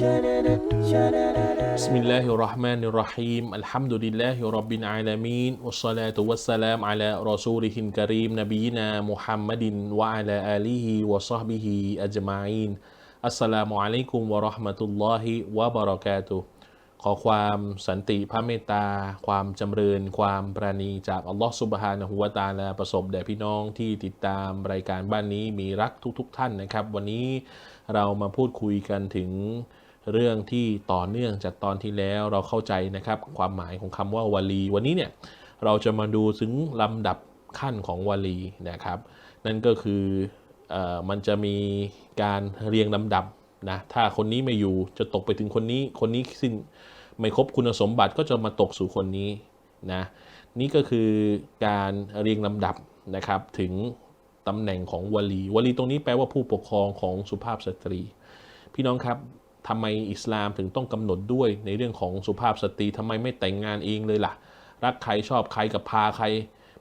بسم الله الرحمن الرحيم الحمد لله رب العالمين والصلاة والسلام على رسوله الكريم نبينا محمد وعلى آله وصحبه أجمعين السلام عليكم ورحمة الله وبركاته ขอความสันติพระเมตตา ความจำเริญ ความปราณีจากอัลลอฮฺสุบฮานะฮูวะตะอาลาประสบแด่พี่น้องที่ติดตามรายการบ้านนี้มีรักทุกๆทท่านนะครับ วันนี้เรามาพูดคุยกันถึง เรื่องที่ต่อเนื่องจากตอนที่แล้วเราเข้าใจนะครับ ความหมายของคำว่าวลี วันนี้เนี่ยเราจะมาดูถึงลำดับขั้นของวลีนะครับ นั่นก็คืออมันจะมีการเรียงลำดับนะถ้าคนนี้ไม่อยู่จะตกไปถึงคนนี้ คนนี้สิ้นไม่ครบคุณสมบัติก็จะมาตกสู่คนนี้นะนี่ก็คือการเรียงลำดับนะครับถึงตำแหน่งของวลี วลีตรงนี้แปลว่าผู้ปกครองของสุภาพสตรี พี่น้องครับ ทำไมอิสลามถึงต้องกำหนดด้วยในเรื่องของสุภาพสตรีทำไมไม่แต่งงานเองเลยล่ะ รักใครชอบใครกับพาใคร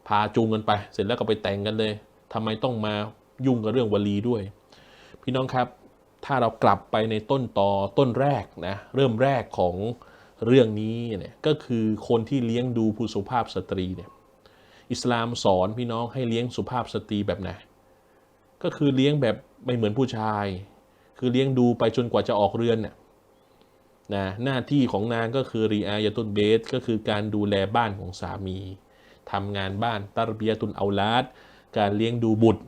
พาจูงกันไป เสร็จแล้วก็ไปแต่งกันเลยทำไมต้องมายุ่งกับเรื่องวลีด้วย พี่น้องครับถ้าเรากลับไปในต้นตอต้นแรกนะเริ่มแรกของเรื่องนี้เนี่ยก็คือคนที่เลี้ยงดูผู้สุภาพสตรีเนี่ยอิสลามสอนพี่น้องให้เลี้ยงสุภาพสตรีแบบไหนก็คือเลี้ยงแบบไม่เหมือนผู้ชาย คือเลี้ยงดูไปจนกว่าจะออกเรือนเนี่ยนะหน้าที่ของนางก็คือรีอายตุนเบสก็คือการดูแลบ้านของสามีทำงานบ้านตารบียตุนเอาลาดการเลี้ยงดูบุตร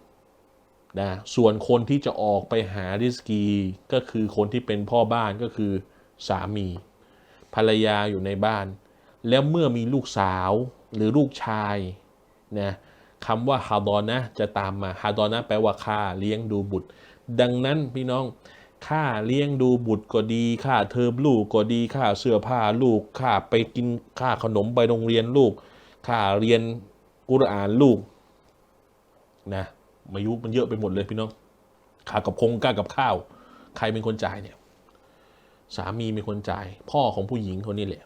นะส่วนคนที่จะออกไปหาริสกีก็คือคนที่เป็นพ่อบ้านก็คือสามี ภรรยาอยู่ในบ้าน แล้วเมื่อมีลูกสาวหรือลูกชายนะคำว่าฮาดอนนะจะตามมาฮาดอนะแปลว่าค่าเลี้ยงดูบุตร ดังนั้นพี่น้องค่าเลี้ยงดูบุตรก็ดีค่าเทอมลูกก็ดีค่าเสื้อผ้าลูกค่าไปกินค่าขนมไปโรงเรียนลูกค่าเรียนกุรอานลูกนะมายุมันเยอะไปหมดเลยพี่น้องค่ากับคงค่ากับข้าว ใครเป็นคนจ่ายเนี่ย สามีเป็นคนจ่าย พ่อของผู้หญิงคนนี้แหละ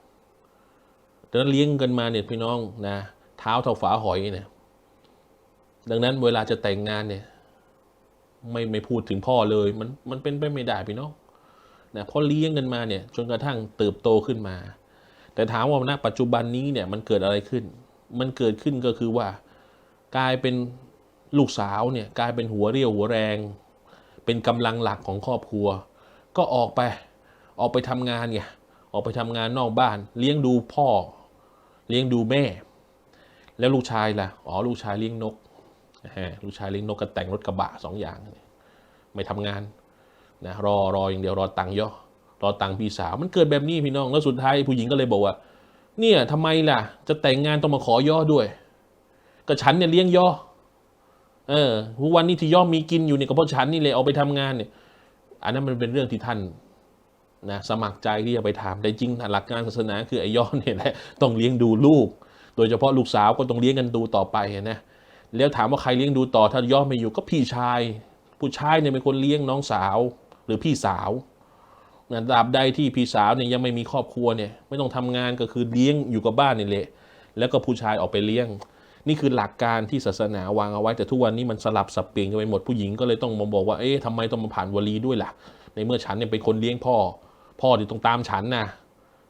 ดังนั้นเลี้ยงกันมาเนี่ยพี่น้องนะ เท้าเท่าฝาหอยเนี่ยดังนั้นเวลาจะแต่งงานเนี่ย ไม่ไม่พูดถึงพ่อเลย มันมันเป็นไปไม่ได้พี่น้องนะเพราะเลี้ยงกันมาเนี่ยจนกระทั่งเติบโตขึ้นมา แต่ถามว่าณปัจจุบันนี้เนี่ยมันเกิดอะไรขึ้น มันเกิดขึ้นก็คือว่า กลายเป็นลูกสาวเนี่ยกลายเป็นหัวเรี่ยวหัวแรง เป็นกำลังหลักของครอบครัว ก็ออกไปออกไปทำงานไงออกไปทำงานนอกบ้าน เลี้ยงดูพ่อ เลี้ยงดูแม่ แล้วลูกชายล่ะอ๋อลูกชายเลี้ยงนก ลูกชายเลี้ยงนกก็แต่งรถกระบะสองอย่าง ไม่ทำงานนะรอรออย่างเดียวรอตังค์ย่อรอตังค์พี่สาวมันเกิดแบบนี้พี่น้องแล้วสุดท้ายผู้หญิงก็เลยบอกว่า เนี่ยทำไมล่ะ จะแต่งงานต้องมาขอย่อด้วยก็ฉันเนี่ยเลี้ยงย่อเออทุกวันนี้ที่ย่อมีกินอยู่เนี่ยก็เพราะฉันนี่เลยเอาไปทำงานเนี่ย อันนั้นมันเป็นเรื่องที่ท่านนะสมัครใจที่จะไปทำแต่จริงหลักการศาสนาคือไอ้ย่อเนี่ยแหละต้องเลี้ยงดูลูก โดยเฉพาะลูกสาวก็ต้องเลี้ยงกันดูต่อไปนะ แล้วถามว่าใครเลี้ยงดูต่อถ้าย่อไม่อยู่ก็พี่ชาย ผู้ชายเนี่ยเป็นคนเลี้ยงน้องสาว หรือพี่สาวนะตราบใดที่พี่สาวเนี่ยยังไม่มีครอบครัวเนี่ย ไม่ต้องทำงานก็คือเลี้ยงอยู่กับบ้านนี่แหละแล้วก็ผู้ชายออกไปเลี้ยง นี่คือหลักการที่ศาสนาวางเอาไว้แต่ทุกวันนี้มันสลับสับเปลี่ยนกันไปหมดผู้หญิงก็เลยต้องมาบอกว่าเอ๊ะทำไมต้องมาผ่านวลีด้วยล่ะ ในเมื่อฉันเนี่ยเป็นคนเลี้ยงพ่อ พ่อที่ต้องตามฉันนะ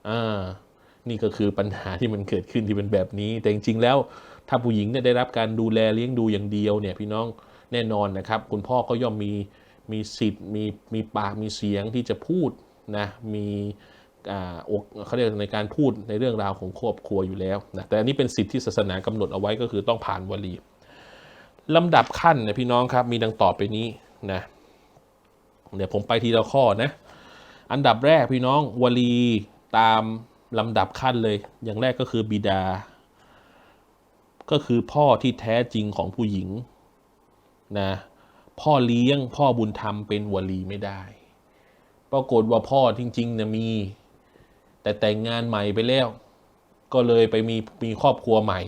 อ่านี่ก็คือปัญหาที่มันเกิดขึ้นที่เป็นแบบนี้ แต่จริงๆแล้ว ถ้าผู้หญิงเนี่ยได้รับการดูแลเลี้ยงดูอย่างเดียวเนี่ยพี่น้องแน่นอนนะครับ คุณพ่อก็ย่อมมีมีสิทธิ์มีมีปากมีเสียงที่จะพูดนะมีอกเขาเรียกในการพูดในเรื่องราวของครอบครัวอยู่แล้วนะแต่อันนี้เป็นสิทธิที่ศาสนากำหนดเอาไว้ก็คือต้องผ่านวลีลำดับขั้นนะพี่น้องครับมีดังต่อไปนี้นะเดี๋ยวผมไปทีละข้อนะอันดับแรกพี่น้องวลีตามลำดับขั้นเลย อย่างแรกก็คือบิดา ก็คือพ่อที่แท้จริงของผู้หญิงนะพ่อเลี้ยงพ่อบุญธรรมเป็นวลีไม่ได้ ปรากฏว่าพ่อจริงๆนี่ยมี แต่แต่งงานใหม่ไปแล้ว ก็เลยไปมีมีครอบครัวใหม่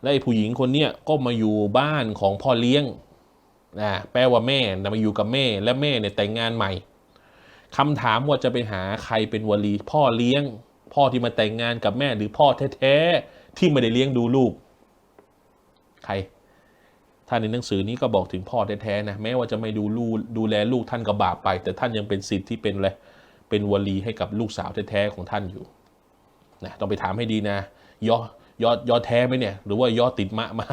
และไอ้ผู้หญิงคนเนี้ยก็มาอยู่บ้านของพ่อเลี้ยงนะแปลว่าแม่มาอยู่กับแม่และแม่เนี่ยแต่งงานใหม่คำถามว่าจะไปหาใครเป็นวลี พ่อเลี้ยง พ่อที่มาแต่งงานกับแม่หรือพ่อแท้ๆที่ไม่ได้เลี้ยงดูลูก คร ท่านในหนังสือนี้ก็บอกถึงพ่อแท้ๆนะแม้ว่าจะไม่ดูลูกดูแลลูกท่านก็บาปไป แต่ท่านยังเป็นสิทธิ์ที่เป็นอะไรเป็นวลีให้กับลูกสาวแท้ๆของท่านอยู่นะต้องไปถามให้ดีนะยอยอยอแท้ไหมเนี่ย หรือว่ายอติดมะมา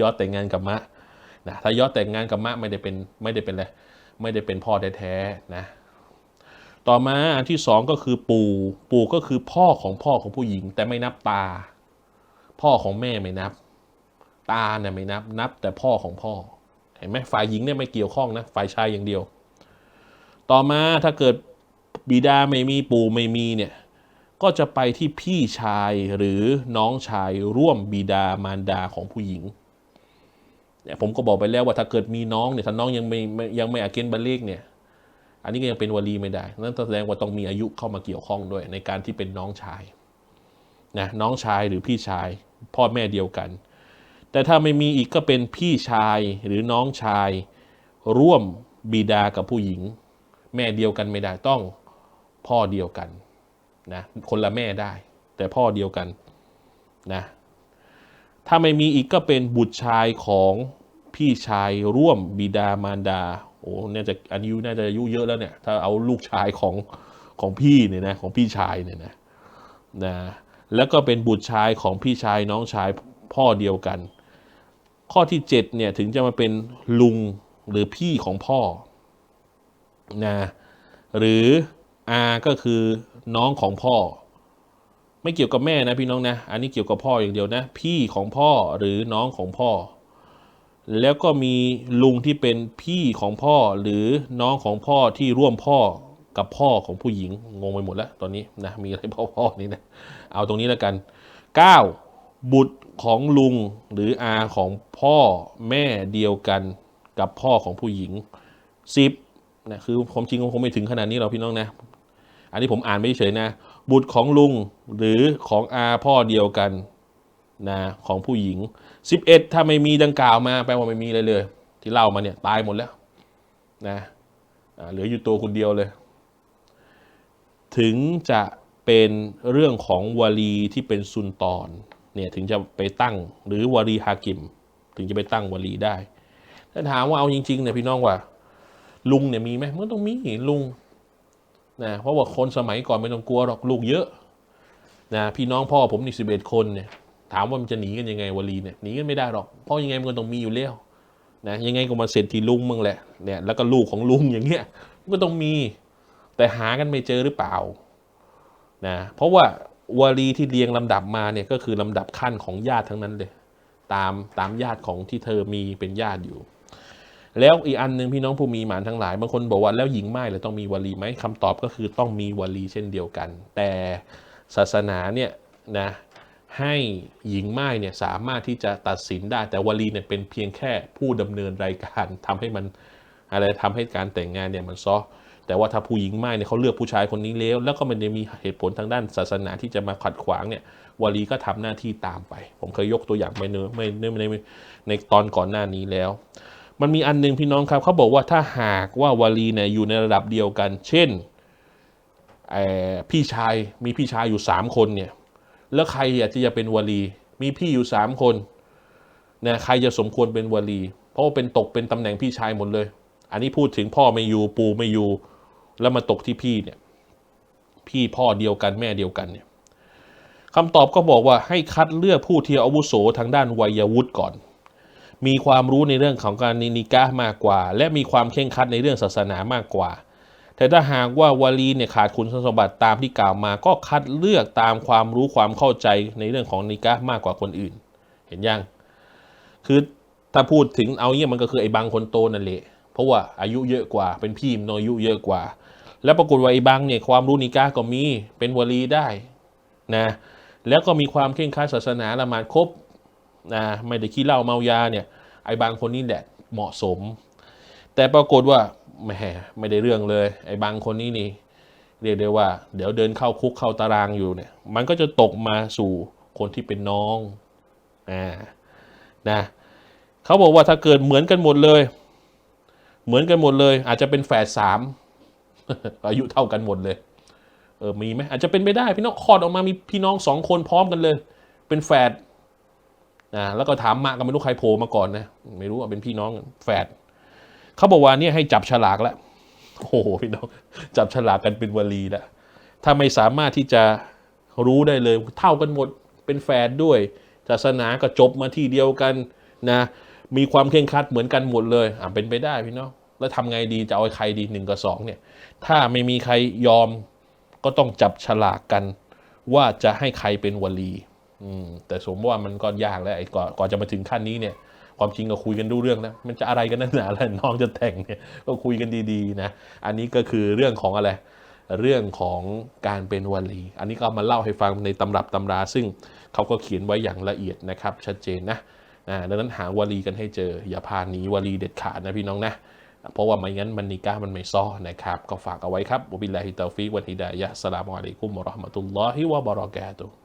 ยอแต่งงานกับมะนะถ้ายอแต่งงานกับมะไม่ได้เป็นไม่ได้เป็นอะไรไม่ได้เป็นพ่อแท้ๆนะต่อมาอันที่สองก็คือปู่ ปู่ก็คือพ่อของพ่อของผู้หญิง แต่ไม่นับตา พ่อของแม่ไม่นับ ตาเนี่ยไม่นับนับแต่พ่อของพ่อ เห็นไหมฝ่ายหญิงเนี่ยไม่เกี่ยวข้องนะฝ่ายชายอย่างเดียว ต่อมาถ้าเกิดบิดาไม่มีปู่ไม่มีเนี่ยก็จะไปที่พี่ชายหรือน้องชายร่วมบิดามารดาของผู้หญิงเนี่ยผมก็บอกไปแล้วว่าถ้าเกิดมีน้องเนี่ยถ้าน้องยังไม่ยังไม่อาเกนบัลเลกเนี่ย อันนี้ก็ยังเป็นวลีไม่ได้ นั่นแสดงว่าต้องมีอายุเข้ามาเกี่ยวข้องด้วยในการที่เป็นน้องชายนะน้องชายหรือพี่ชาย พ่อแม่เดียวกัน แต่ถ้าไม่มีอีกก็เป็นพี่ชายหรือน้องชาย ร่วมบิดากับผู้หญิง แม่เดียวกันไม่ได้ต้องพ่อเดียวกันนะคนละแม่ได้ แต่พ่อเดียวกันนะถ้าไม่มีอีกก็เป็นบุตรชายของพี่ชายร่วมบิดามารดาโอ้น่าจะอายุน่าจะอายุเยอะแล้วเนี่ยถ้าเอาลูกชายของของพี่เนี่ยนะของพี่ชายเนี่ยนะนะแล้วก็เป็นบุตรชายของพี่ชายน้องชายพ่อเดียวกัน ข้อที่7เนี่ยถึงจะมาเป็นลุงหรือพี่ของพ่อนะหรืออาก็คือน้องของพ่อ ไม่เกี่ยวกับแม่นะพี่น้องนะ อันนี้เกี่ยวกับพ่ออย่างเดียวนะ พี่ของพ่อหรือน้องของพ่อ แล้วก็มีลุงที่เป็นพี่ของพ่อหรือน้องของพ่อที่ร่วมพ่อกับพ่อของผู้หญิงงงไปหมดแล้วตอนนี้นะมีอะไรพ่อพ่อนี่นะเอาตรงนี้แล้วกัน 9. บุตร ของลุงหรืออาของพ่อแม่เดียวกันกับพ่อของผู้หญิง10นะคือความจริงคงไม่ถึงขนาดนี้หรอกพี่น้องนะ อันนี้ผมอ่านไม่เฉยนะ บุตรของลุงหรือของอาพ่อเดียวกันนะของผู้หญิง 11 ถ้าไม่มีดังกล่าวมาแปลว่าไม่มีเลยเลย ที่เล่ามาเนี่ยตายหมดแล้วนะเหลืออยู่ตัวคนเดียวเลย ถึงจะเป็นเรื่องของวลีที่เป็นซุนตอน เนี่ยถึงจะไปตั้งหรือวลีฮากิม ถึงจะไปตั้งวลีได้ ถ้าถามว่าเอาจริงๆเนี่ยพี่น้องว่า ลุงเนี่ยมีไหมมันต้องมีลุงนะเพราะว่าคนสมัยก่อนไม่ต้องกลัวหรอกลูกเยอะนะพี่น้องพ่อผมนี่สิบเอ็ดคนเนี่ยถามว่ามันจะหนีกันยังไงวลีเนี่ยหนีกันไม่ได้หรอกเพราะยังไงมันก็ต้องมีอยู่แล้วนะยังไงก็มาเสร็จที่ลุงมึงแหละเนี่ยแล้วก็ลูกของลุงอย่างเงี้ยมันก็ต้องมีแต่หากันไม่เจอหรือเปล่านะเพราะว่า วลีที่เรียงลำดับมาเนี่ยก็คือลำดับขั้นของญาติทั้งนั้นเลย ตามตามญาติของที่เธอมีเป็นญาติอยู่ แล้วอีกอันหนึ่งพี่น้องผู้มีหมานทั้งหลายบางคนบอกว่าแล้วหญิงไม้เลยต้องมีวลีไหมคำตอบก็คือต้องมีวลีเช่นเดียวกัน แต่ศาสนาเนี่ยนะให้หญิงไม้เนี่ยสามารถที่จะตัดสินได้แต่วลีเนี่ยเป็นเพียงแค่ผู้ดำเนินรายการทำให้มันอะไรทำให้การแต่งงานเนี่ยมันซอ แต่ว่าถ้าผู้หญิงไม้เนี่ยเขาเลือกผู้ชายคนนี้แล้ว แล้วก็มันจะมีเหตุผลทางด้านศาสนาที่จะมาขัดขวางเนี่ยวลีก็ทำหน้าที่ตามไป ผมเคยยกตัวอย่างไปเนื้อไม่ในในในตอนก่อนหน้านี้แล้ว มันมีอันหนึงพี่น้องครับเขาบอกว่าถ้าหากว่าวลีเนี่ยอยู่ในระดับเดียวกัน เช่นพี่ชายมีพี่ชายอยู่สามคนเนี่ยแล้วใครอยากจะเป็นวลี มีพี่อยู่สามคนนะใครจะสมควรเป็นวลี เพราะว่าเป็นตกเป็นตำแหน่งพี่ชายหมดเลย อันนี้พูดถึงพ่อไม่อยู่ปู่ไม่อยู่ แล้วมาตกที่พี่เนี่ย พี่พ่อเดียวกันแม่เดียวกันเนี่ยคำตอบก็บอกว่าให้คัดเลือกผู้ที่อาวุโสทางด้านวัยวุฒิก่อน มีความรู้ในเรื่องของการนิกะมากกว่า และมีความเคร่งคัดในเรื่องศาสนามากกว่า แต่ถ้าหากว่าวลีเนี่ยขาดคุณสมบัติตามที่กล่าวมา ก็คัดเลือกตามความรู้ความเข้าใจในเรื่องของนิกะมากกว่าคนอื่น เห็นยัง คือถ้าพูดถึงเอาเนี่ยมันก็คือไอ้บางคนโตนั่นแหละ ราะว่าอายุเยอะกว่า เป็นพี่มนอายุเยอะกว่า แล้วปรากฏว่าไอ้บางเนี่ยความรู้นิกะห์ก็มีเป็นวลีได้นะแล้วก็มีความเคร่งครัดศาสนาละหมาดครบนะไม่ได้ขี้เหล้าเมายาเนี่ยไอ้บางคนนี่แหละเหมาะสม แต่ปรากฏว่าแหมไม่ได้เรื่องเลย ไอ้บางคนนี่นี่เรียกได้ว่า เดี๋ยวเดินเข้าคุกเข้าตารางอยู่เนี่ย มันก็จะตกมาสู่คนที่เป็นน้องอ่านะเขาบอกว่าถ้าเกิดเหมือนกันหมดเลย เหมือนกันหมดเลย อาจจะเป็นแฝดสามอายุเท่ากันหมดเลย เออมีไหมอาจจะเป็นไปได้ พี่น้องคลอดออกมามีพี่น้องสองคนพร้อมกันเลย เป็นแฝดนะแล้วก็ถามมาก็ไม่รู้ใครโผล่มาก่อนนะไม่รู้ว่าเป็นพี่น้องแฝดเขาบอกว่าเนี่ยให้จับฉลากแล้วโอ้โหพี่น้อง จับฉลากกันเป็นวลีและถ้าไม่สามารถที่จะรู้ได้เลย เท่ากันหมดเป็นแฝดด้วยศาสนาก็จบมาที่เดียวกันนะ มีความเคร่งครัดเหมือนกันหมดเลยอ่าเป็นไปได้พี่น้องแล้วทำไงดีจะเอาใครดีหนึ่งกับสองเนี่ย ถ้าไม่มีใครยอมก็ต้องจับฉลากกัน ว่าจะให้ใครเป็นวลีอืมแต่สมมติว่ามันก็ยากแล้วไอ้ก่อนก่อนจะมาถึงขั้นนี้เนี่ย ความจริงก็คุยกันดูเรื่องนะมันจะอะไรกันนักหนาแล้วน้องจะแต่งเนี่ยก็คุยกันดีๆนะอันนี้ก็คือเรื่องของอะไร เรื่องของการเป็นวลี อันนี้ก็มาเล่าให้ฟังในตำรับตำรา ซึ่งเขาก็เขียนไว้อย่างละเอียดนะครับ ชัดเจนนะ ดังนั้นหาวลีกันให้เจอ อย่าพาหนีวลีเด็ดขาดนะพี่น้องนะเพราะว่าไม่งั้นมันนิก้ามันไม่ซ้อนะครับ ก็ฝากเอาไว้ครับวบิลลาฮิตาฟิกวันฮิดายะสลามุอะลัยกุมวะราะห์มะตุลลอฮิวะบะเราะกาตุฮ์